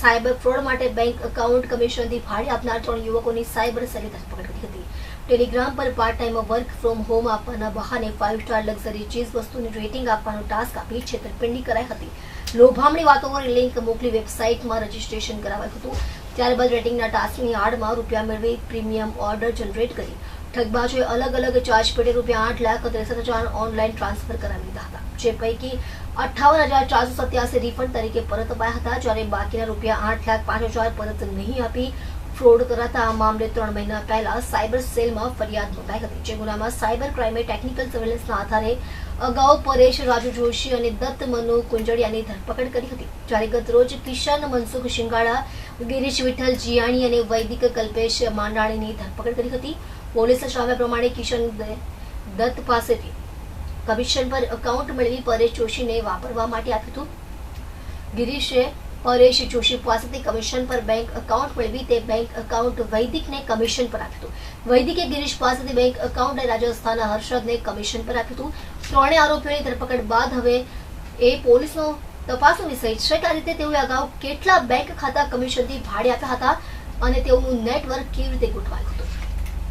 Cyber fraud માટે bank account કમિશનથી ભાડે આપનાર ત્રણ યુવકોની સાયબર સેલે ધરપકડ કરી હતી. ટેલિગ્રામ પર part time work from home આપવાના બહાને ફાઇવ સ્ટાર લક્ઝરી ચીઝ વસ્તુની રેટિંગ આપવાનો ટાસ્ક આપી છેતરપિંડી કરાઈ હતી. લોભામણી વાતો કરી લિંક મોકલી વેબસાઇટમાં રજીસ્ટ્રેશન કરાવાયું હતું. ત્યારબાદ રેટિંગના ટાસ્કની આડમાં રૂપિયા મેળવી પ્રીમિયમ ઓર્ડર જનરેટ કરી. ઠગબાજોએ અલગ અલગ ચાર્જ પેટે રૂપિયા આઠ લાખ ત્રેસઠ હજાર ઓનલાઈન ટ્રાન્સફર કરાવી લીધા હતા. જે પૈકી અઠાવન હજાર ચારસો સત્યાસી રિફંડ તરીકે પરત અપાયા હતા, જ્યારે બાકીના રૂપિયા આઠ લાખ પાંચ હજાર પરત નહીં આપી ફ્રોડ કરાતા આ મામલે ત્રણ મહિના પહેલા સાયબર સેલમાં ફરિયાદ નોંધાઈ હતી. જે ગુનામાં સાયબર ક્રાઇમે ટેકનિકલ સર્વેલન્સના આધારે અગાઉ પરેશ રાજુ જોશી અને દત્ત મનુ કુંજડિયાની ધરપકડ કરી હતી. જ્યારે ગતરોજ કિશન મનસુખ શિંગાળા ગિરીશ વિઠ્ઠલ જીયાણી અને વૈદિક કલ્પેશ માંડાણીની ધરપકડ કરી હતી. પોલીસ જણાવ્યા પ્રમાણે કિશન દત્ત પાસેથી કમિશન પર એકાઉન્ટ મેળવી પરેશ જોશીને વાપરવા માટે આપ્યું હતું. ગિરીશે પરેશ જોશી પાસેથી કમિશન પર બેંક એકાઉન્ટ મેળવી તે બેંક એકાઉન્ટ વૈદિકને કમિશન પર આપ્યું હતું. વૈદિકે ગિરીશ પાસેથી બેંક એકાઉન્ટ અને રાજસ્થાનના હર્ષદને કમિશન પર આપ્યું હતું. ત્રણેય આરોપીઓની ધરપકડ બાદ હવે એ પોલીસનો તપાસનો વિષય છે કે આ રીતે તેઓએ અગાઉ કેટલા બેંક ખાતા કમિશનથી ભાડે આપ્યા હતા અને તેઓનું નેટવર્ક કેવી રીતે ગોઠવાયું હતું?